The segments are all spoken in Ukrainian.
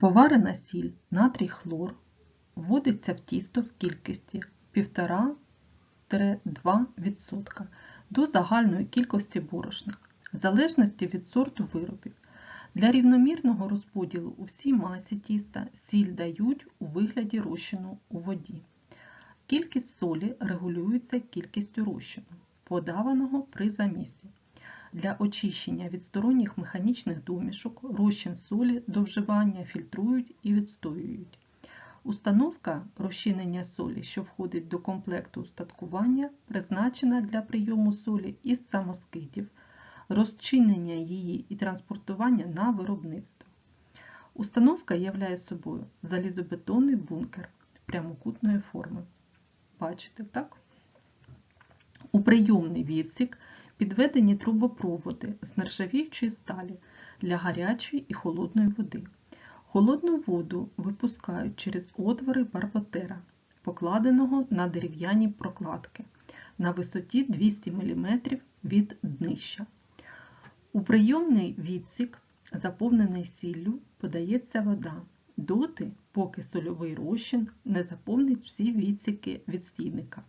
Поварена сіль, натрій хлор вводиться в тісто в кількості 1,5-2% до загальної кількості борошна, в залежності від сорту виробів. Для рівномірного розподілу у всій масі тіста сіль дають у вигляді розчину у воді. Кількість солі регулюється кількістю розчину, подаваного при замісі. Для очищення від сторонніх механічних домішок розчин солі до вживання фільтрують і відстоюють. Установка розчинення солі, що входить до комплекту устаткування, призначена для прийому солі із самоскидів, розчинення її і транспортування на виробництво. Установка являє собою залізобетонний бункер прямокутної форми. Бачите, так? У прийомний відсік підведені трубопроводи з нержавіючої сталі для гарячої і холодної води. Холодну воду випускають через отвори барботера, покладеного на дерев'яні прокладки на висоті 200 мм від днища. У прийомний відсік, заповнений сіллю, подається вода доти, поки сольовий розчин не заповнить всі відсіки відстійника.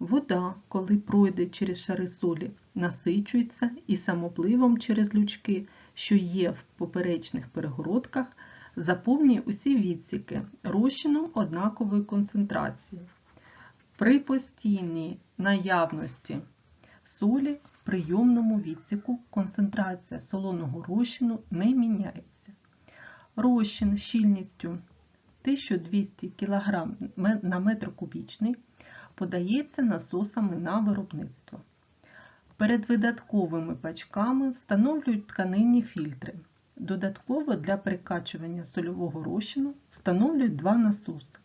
Вода, коли пройде через шари солі, насичується і самопливом через лючки, що є в поперечних перегородках, заповнює усі відсіки розчином однакової концентрації. При постійній наявності солі в прийомному відсіку концентрація солоного розчину не міняється. Розчин щільністю 1200 кг на метр кубічний подається насосами на виробництво. Перед видатковими пачками встановлюють тканинні фільтри. Додатково для перекачування сольового розчину встановлюють два насоси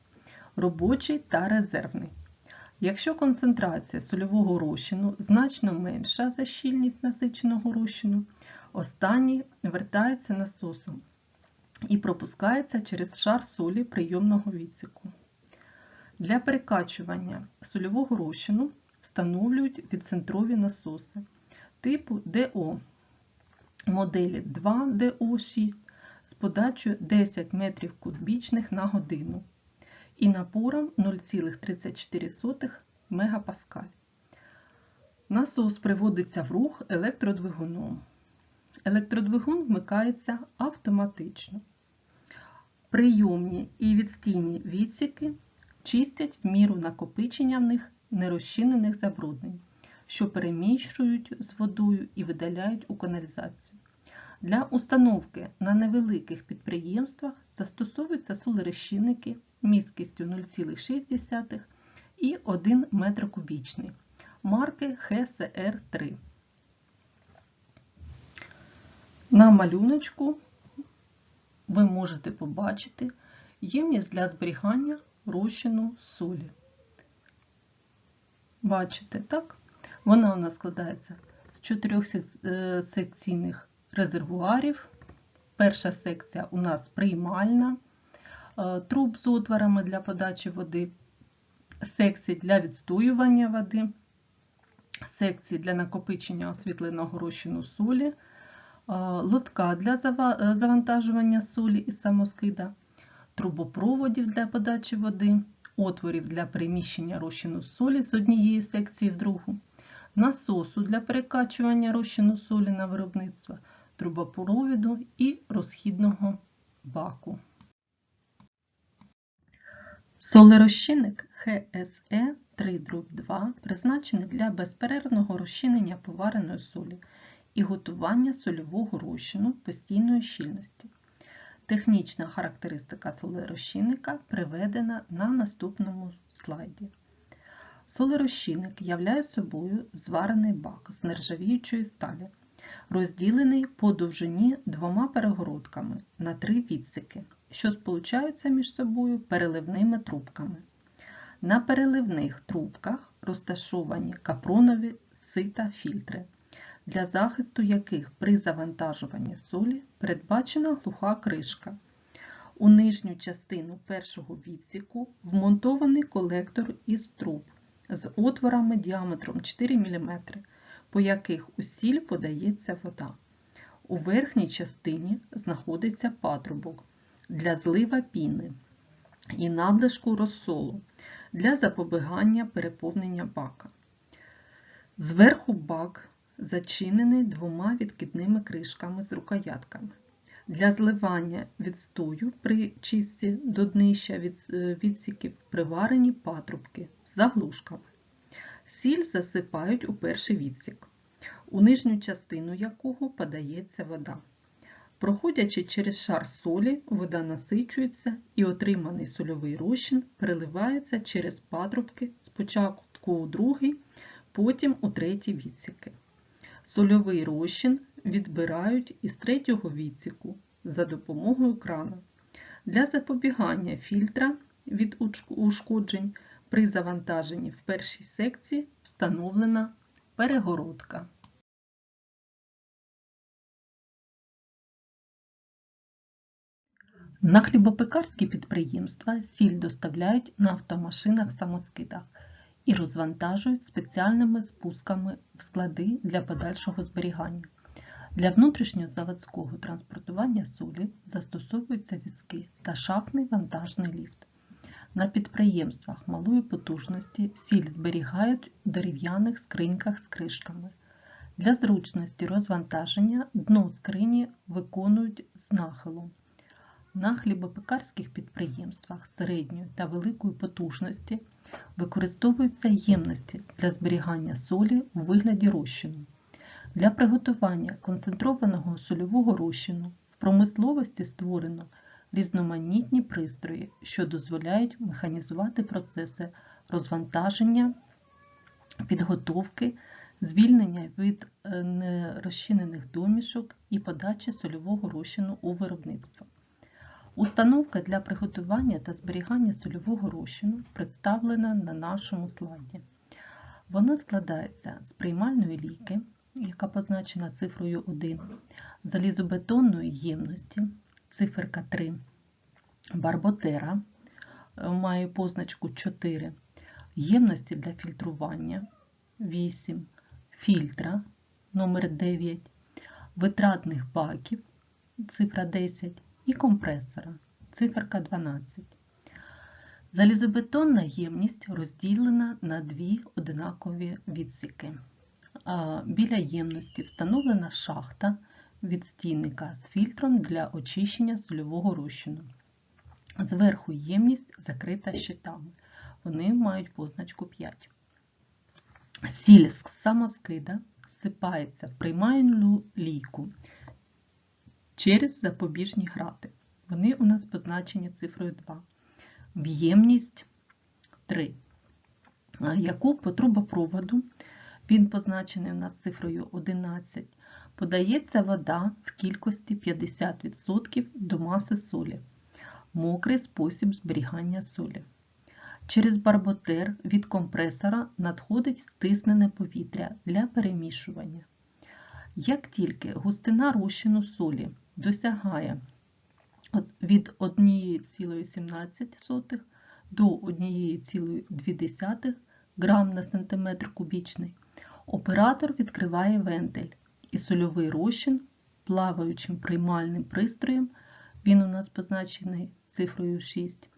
робочий та резервний. Якщо концентрація сольового розчину значно менша за щільність насиченого розчину, останній вертається насосом і пропускається через шар солі прийомного відсіку. Для перекачування сольового розчину встановлюють відцентрові насоси типу ДО моделі 2ДО6 з подачею 10 метрів кубічних на годину і напором 0,34 МПа. Насос приводиться в рух електродвигуном. Електродвигун вмикається автоматично. Прийомні і відстійні відсіки чистять в міру накопичення в них нерозчинених забруднень, що переміщують з водою і видаляють у каналізацію. Для установки на невеликих підприємствах застосовуються солерозчинники місткістю 0,6 і 1 метр кубічний марки ХСР3. На малюночку ви можете побачити ємність для зберігання розчину солі. Бачите, так? Вона у нас складається з чотирьох е, секційних резервуарів. Перша секція у нас приймальна, е, труб з отворами для подачі води, секції для відстоювання води, секції для накопичення освітленого розчину солі, е, лотка для завантажування солі і самоскида, трубопроводів для подачі води, отворів для переміщення розчину солі з однієї секції в другу, насосу для перекачування розчину солі на виробництво, трубопроводу і розхідного баку. Солерозчинник ХСЕ 3-2 призначений для безперервного розчинення повареної солі і готування сольового розчину постійної щільності. Технічна характеристика солерозчинника приведена на наступному слайді. Солерозчинник являє собою зварений бак з нержавіючої сталі, розділений по довжині двома перегородками на три відсіки, що сполучаються між собою переливними трубками. На переливних трубках розташовані капронові сита фільтри, для захисту яких при завантажуванні солі передбачена глуха кришка. У нижню частину першого відсіку вмонтований колектор із труб з отворами діаметром 4 мм, по яких у сіль подається вода. У верхній частині знаходиться патрубок, для злива піни і надлишку розсолу для запобігання переповнення бака. Зверху бак зачинений двома відкидними кришками з рукоятками. Для зливання відстою при чистці до днища е, відсіків приварені патрубки з заглушками. Сіль засипають у перший відсік, у нижню частину якого подається вода. Проходячи через шар солі, вода насичується і отриманий сольовий розчин переливається через патрубки спочатку у другий, потім у третій відсіки. Сольовий розчин відбирають із третього відсіку за допомогою крана. Для запобігання фільтра від ушкоджень при завантаженні в першій секції встановлена перегородка. На хлібопекарські підприємства сіль доставляють на автомашинах-самоскидах і розвантажують спеціальними спусками в склади для подальшого зберігання. Для внутрішньозаводського транспортування солі застосовуються візки та шахтний вантажний ліфт. На підприємствах малої потужності сіль зберігають у дерев'яних скриньках з кришками. Для зручності розвантаження дно скрині виконують з нахилом. На хлібопекарських підприємствах середньої та великої потужності використовуються ємності для зберігання солі у вигляді розчину. Для приготування концентрованого сольового розчину в промисловості створено різноманітні пристрої, що дозволяють механізувати процеси розвантаження, підготовки, звільнення від е, нерозчинених домішок і подачі сольового розчину у виробництво. Установка для приготування та зберігання сольового розчину представлена на нашому слайді. Вона складається з приймальної ліки, яка позначена цифрою 1, залізобетонної ємності, циферка 3, барботера е, має позначку 4, ємності для фільтрування 8, фільтра номер 9, витратних баків, цифра 10 і компресора, циферка 12. Залізобетонна ємність розділена на дві одинакові відсіки. Біля ємності встановлена шахта від стійника з фільтром для очищення сольового розчину. Зверху ємність закрита щитами. Вони мають позначку 5. Сіль з самоскида сипається в приймальну лійку через запобіжні грати. Вони у нас позначені цифрою 2. В ємність 3, яку по трубопроводу, він позначений у нас цифрою 11, подається вода в кількості 50% до маси солі. Мокрий спосіб зберігання солі. Через барботер від компресора надходить стиснене повітря для перемішування. Як тільки густина розчину солі досягає від 1,17 до 1,2 грам на сантиметр кубічний, оператор відкриває вентиль і сольовий розчин плаваючим приймальним пристроєм, він у нас позначений цифрою 6,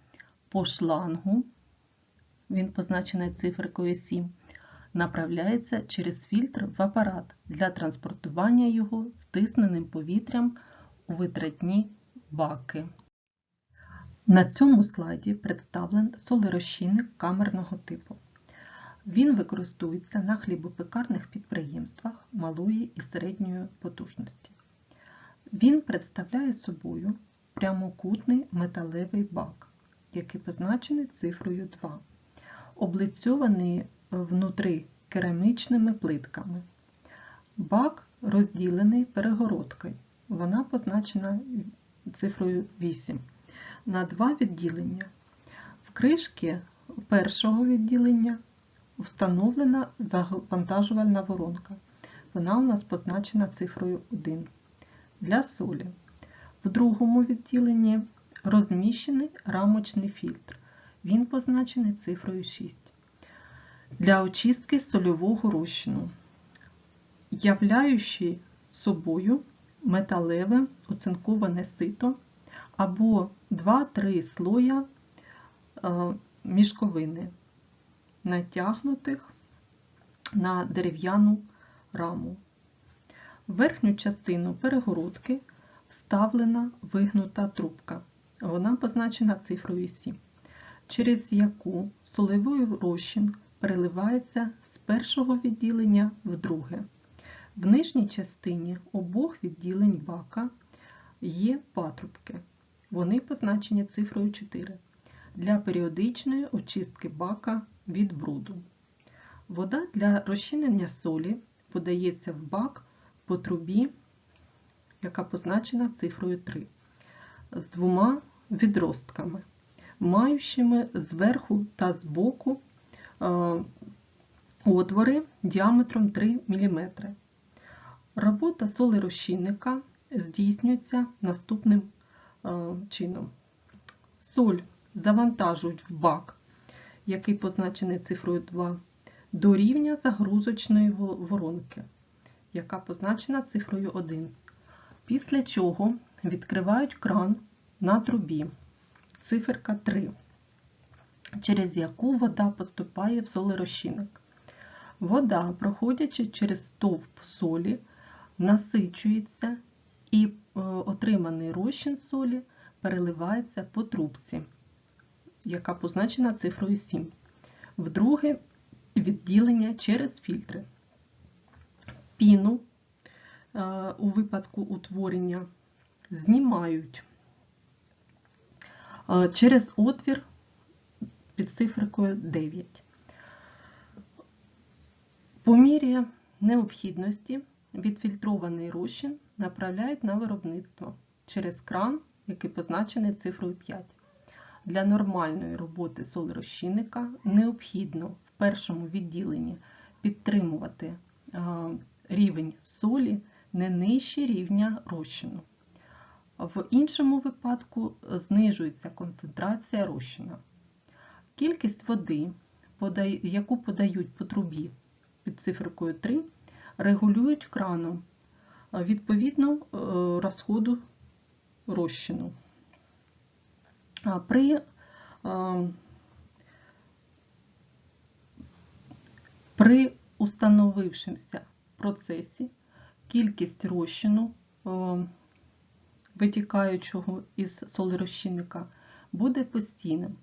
по шлангу, він позначений циферкою 7, направляється через фільтр в апарат для транспортування його стисненим повітрям витратні баки. На цьому слайді представлен солерозчинник камерного типу. Він використовується на хлібопекарних підприємствах малої і середньої потужності. Він представляє собою прямокутний металевий бак, який позначений цифрою 2, облицьований внутри керамічними плитками. Бак розділений перегородкою. Вона позначена цифрою 8 на два відділення. В кришки першого відділення встановлена завантажувальна воронка. Вона у нас позначена цифрою 1 для солі. В другому відділенні розміщений рамочний фільтр. Він позначений цифрою 6. Для очистки сольового розчину, являючи собою металеве оцинковане сито або 2-3 слоя е, мішковини, натягнутих на дерев'яну раму. Верхню частину перегородки вставлена вигнута трубка. Вона позначена цифрою 7, через яку солевий розчин переливається з першого відділення в друге. В нижній частині обох відділень бака є патрубки. Вони позначені цифрою 4 для періодичної очистки бака від бруду. Вода для розчинення солі подається в бак по трубі, яка позначена цифрою 3, з двома відростками, маючими зверху та збоку е, отвори діаметром 3 мм. Робота солерозчинника здійснюється наступним е, чином. Соль завантажують в бак, який позначений цифрою 2, до рівня загрузочної воронки, яка позначена цифрою 1. Після чого відкривають кран на трубі, циферка 3, через яку вода поступає в солерозчинник. Вода, проходячи через стовп солі, насичується і е, отриманий розчин солі переливається по трубці, яка позначена цифрою 7. В друге відділення через фільтри. Піну е, у випадку утворення знімають е, через отвір під цифрикою 9. По мірі необхідності відфільтрований розчин направляють на виробництво через кран, який позначений цифрою 5. Для нормальної роботи солерозчинника необхідно в першому відділенні підтримувати рівень солі не нижче рівня розчину. В іншому випадку знижується концентрація розчина. Кількість води, яку подають по трубі під цифрикою 3, регулюють краном відповідно е, розходу розчину. При при установившимся процесі кількість розчину, витікаючого із солерозчинника, буде постійним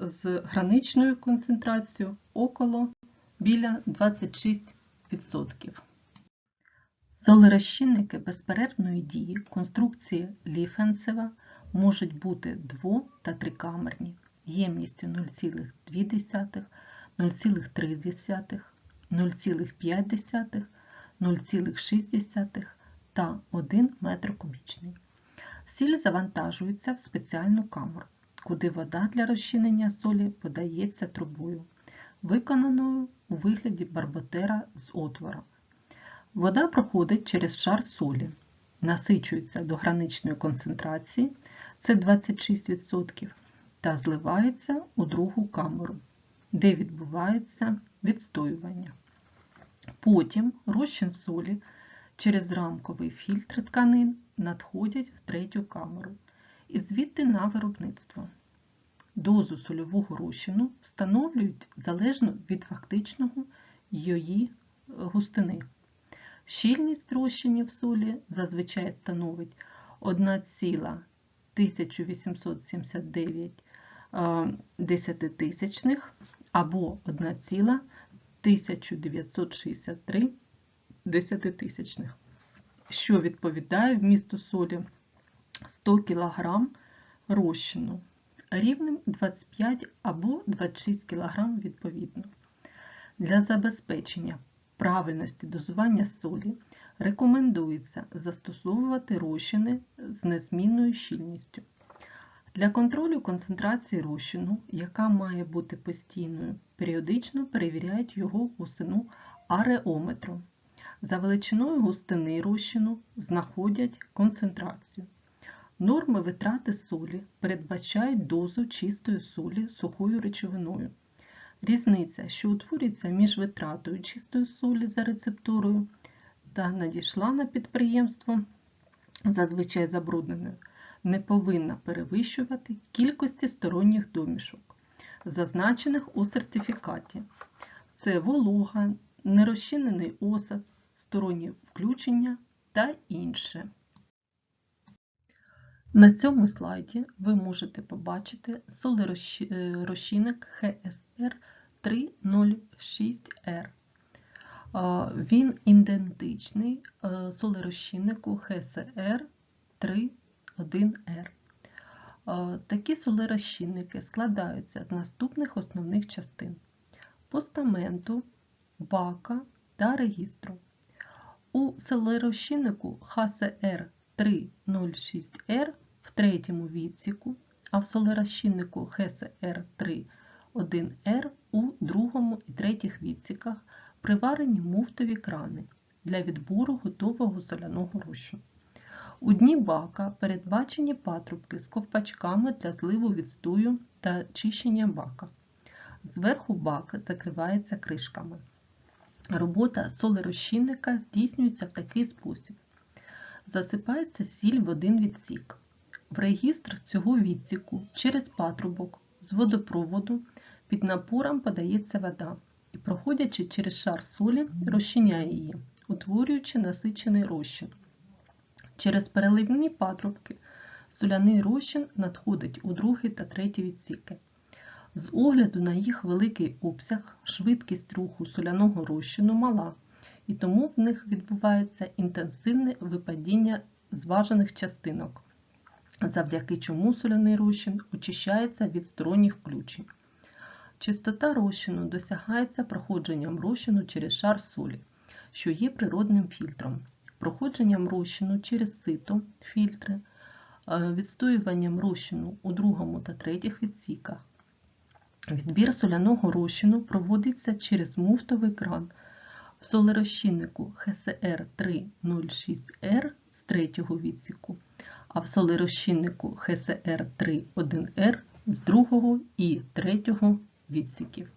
з граничною концентрацією около біля 26%. Солерозчинники безперервної дії конструкції Ліфенцева можуть бути дво- та трикамерні ємністю 0,2, 0,3, 0,5, 0,6 та 1 метр кубічний. Сіль завантажується в спеціальну камеру, куди вода для розчинення солі подається трубою, виконаною у вигляді барботера з отвора. Вода проходить через шар солі, насичується до граничної концентрації, це 26%, та зливається у другу камеру, де відбувається відстоювання. Потім розчин солі через рамковий фільтр тканин надходять в третю камеру і звідти на виробництво. Дозу сольового розчину встановлюють залежно від фактичного її густини. Щільність розчинів солі зазвичай становить 1,1879 десятитисячних або 1,1963 десятитисячних, що відповідає вмісту солі 100 кг розчину рівнем 25 або 26 кг відповідно. Для забезпечення правильності дозування солі рекомендується застосовувати розчини з незмінною щільністю. Для контролю концентрації розчину, яка має бути постійною, періодично перевіряють його густину ареометром. За величиною густини розчину знаходять концентрацію. Норми витрати солі передбачають дозу чистої солі сухою речовиною. Різниця, що утворюється між витратою чистої солі за рецептурою та надійшла на підприємство зазвичай забрудненою, не повинна перевищувати кількості сторонніх домішок, зазначених у сертифікаті. Це волога, нерозчинений осад, сторонні включення та інше. На цьому слайді ви можете побачити солерозчинник HSR 306R. Він ідентичний е, солерозчиннику HCR 3.1R. Такі солерозчинники складаються з наступних основних частин постаменту, бака та регістру. У солерозчиннику HCR 306R в третьому відсіку, а в солерозчиннику HCR 3.1R у другому і третіх відсіках приварені муфтові крани для відбору готового соляного розчину. У дні бака передбачені патрубки з ковпачками для зливу відстою та чищення бака. Зверху бак закривається кришками. Робота солерозчинника здійснюється в такий спосіб. Засипається сіль в один відсік. В регістр цього відсіку через патрубок з водопроводу під напором подається вода і, проходячи через шар солі, розчиняє її, утворюючи насичений розчин. Через переливні патрубки соляний розчин надходить у другий та третій відсіки. З огляду на їх великий обсяг, швидкість руху соляного розчину мала, і тому в них відбувається інтенсивне випадіння зважених частинок, завдяки чому соляний розчин очищається від сторонніх включень. Чистота розчину досягається проходженням розчину через шар солі, що є природним фільтром, проходженням розчину через сито, фільтри, е, відстоюванням розчину у другому та третіх відсіках. Відбір соляного розчину проводиться через муфтовий кран в солерозчиннику хср 306 р з третього відсіку, а в солерозчиннику хср 31 р з другого і третього відсіків.